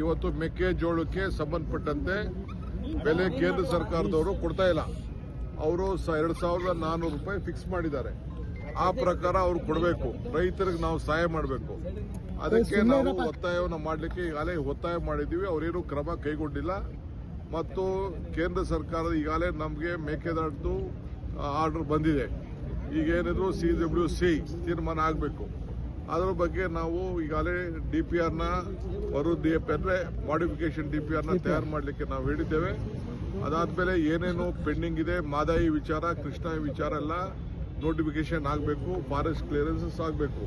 ಇವತ್ತು ಮೆಕ್ಕೆಜೋಳಕ್ಕೆ ಸಂಬಂಧಪಟ್ಟಂತೆ ಬೆಲೆ ಕೇಂದ್ರ ಸರ್ಕಾರದವರು ಕೊಡ್ತಾ ಇಲ್ಲ. ಅವರು ಎರಡ್ ಸಾವಿರದ ನಾನ್ನೂರು ರೂಪಾಯಿ ಫಿಕ್ಸ್ ಮಾಡಿದ್ದಾರೆ. ಆ ಪ್ರಕಾರ ಅವ್ರು ಕೊಡಬೇಕು. ರೈತರಿಗೆ ನಾವು ಸಹಾಯ ಮಾಡಬೇಕು. ಅದಕ್ಕೆ ನಾವು ಒತ್ತಾಯವನ್ನು ಮಾಡಲಿಕ್ಕೆ ಈಗಾಗಲೇ ಒತ್ತಾಯ ಮಾಡಿದ್ದೀವಿ. ಅವರೇನು ಕ್ರಮ ಕೈಗೊಂಡಿಲ್ಲ. ಮತ್ತು ಕೇಂದ್ರ ಸರ್ಕಾರ ಈಗಾಗಲೇ ನಮಗೆ ಮೇಕೆದಾಟು ಆರ್ಡರ್ ಬಂದಿದೆ. ಈಗೇನಿದ್ರು ಸಿ ಡಬ್ಲ್ಯೂ ಸಿ ತೀರ್ಮಾನ ಆಗಬೇಕು. ಅದರ ಬಗ್ಗೆ ನಾವು ಈಗಾಗಲೇ ಡಿ ಪಿ ಆರ್ನ ಅವರು ಡಿ ಪಿ ಅಂದ್ರೆ ಮಾಡಿಫಿಕೇಶನ್ ಡಿ ಪಿ ಆರ್ನ ತಯಾರು ಮಾಡಲಿಕ್ಕೆ ನಾವು ಹೇಳಿದ್ದೇವೆ. ಅದಾದ್ಮೇಲೆ ಏನೇನು ಪೆಂಡಿಂಗ್ ಇದೆ, ಮಾದಾಯಿ ವಿಚಾರ ಕೃಷ್ಣ ವಿಚಾರ ಎಲ್ಲ ನೋಟಿಫಿಕೇಶನ್ ಆಗಬೇಕು ಫಾರೆಸ್ಟ್ ಕ್ಲಿಯರೆನ್ಸಸ್ ಆಗಬೇಕು.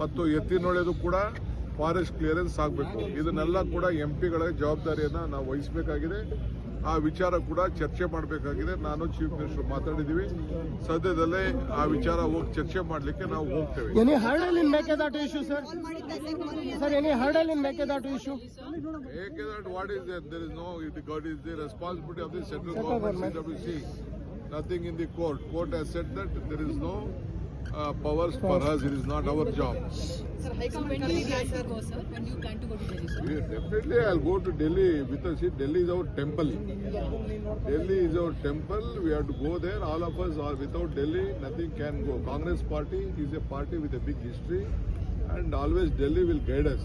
ಮತ್ತು ಎತ್ತಿನೊಳೆದು ಕೂಡ ಫಾರೆಸ್ಟ್ ಕ್ಲಿಯರೆನ್ಸ್ ಆಗಬೇಕು. ಇದನ್ನೆಲ್ಲ ಕೂಡ ಎಂ ಪಿಗಳ ಜವಾಬ್ದಾರಿಯನ್ನು ನಾವು ವಹಿಸಬೇಕಾಗಿದೆ. ಆ ವಿಚಾರ ಕೂಡ ಚರ್ಚೆ ಮಾಡಬೇಕಾಗಿದೆ. ನಾನು ಚೀಫ್ ಮಿನಿಸ್ಟರ್ ಮಾತಾಡಿದ್ದೀವಿ. ಸದ್ಯದಲ್ಲೇ ಆ ವಿಚಾರ ಹೋಗಿ ಚರ್ಚೆ ಮಾಡಲಿಕ್ಕೆ ನಾವು ಹೋಗ್ತೇವೆ. Mekedatu what is there is no it got is the responsibility of the central government C C nothing in the court court has set that there is no government. CWC. Nothing in the court. Court has said that there is no uh, powers for us. It is not our job. Sir, High Court when do you plan to go, sir? When do you plan to go to Delhi, sir? We, definitely, I'll go to Delhi with us. See, Delhi is our temple. Delhi is our temple. We have to go there. All of us are without Delhi. Nothing can go. Congress party is a party with a big history, and always Delhi will guide us.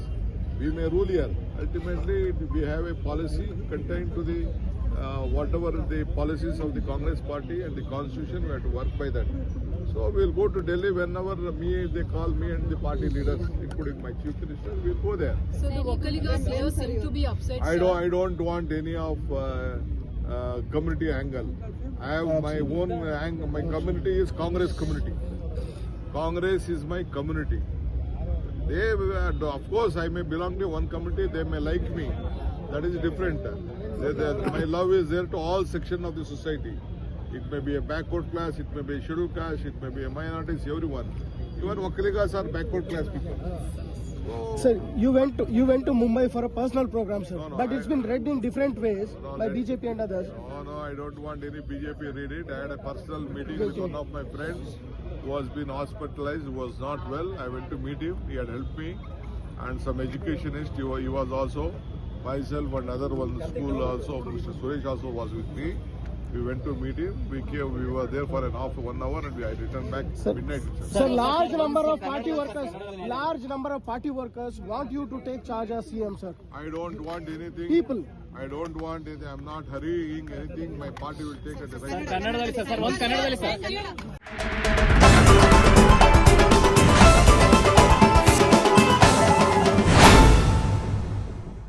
We may rule here. Ultimately, we have a policy contained to the uh, whatever the policies of the Congress party and the constitution. We have to work by that. So we'll go to Delhi whenever me they call me and the party leaders, including my chief minister. We'll go there. So the Vocaligas leaders seem to be upset, I sir. don't. I don't want any of uh, uh, community angle. I have my own angle. My community is Congress community. Congress is my community. They, uh, of course, I may belong to one community. They may like me. That is different. They- they- my love is there to all section of the society. It may be a backward class. It may be a scheduled caste. It may be a minorities. Everyone. Even Wakaligas are backward class people. So, Sir, you went to you went to Mumbai for a personal program, sir. No, no, but it's been read in different ways No, by let- BJP and others. No, no, I don't want any BJP read it. I had a personal meeting with one of my friends who has been hospitalized, who was not well. I went to meet him. He had helped me. And some educationist, he was also, myself and other one school also, Mr. Suresh also was with me. We went to meet him. We came, we were there for an half, one hour and we I returned back Sir- midnight. Sir, large number of party workers, large number of party workers want you to take charge as CM, sir. I don't want anything. People. I don't want anything. I'm not hurrying anything. My party will take at the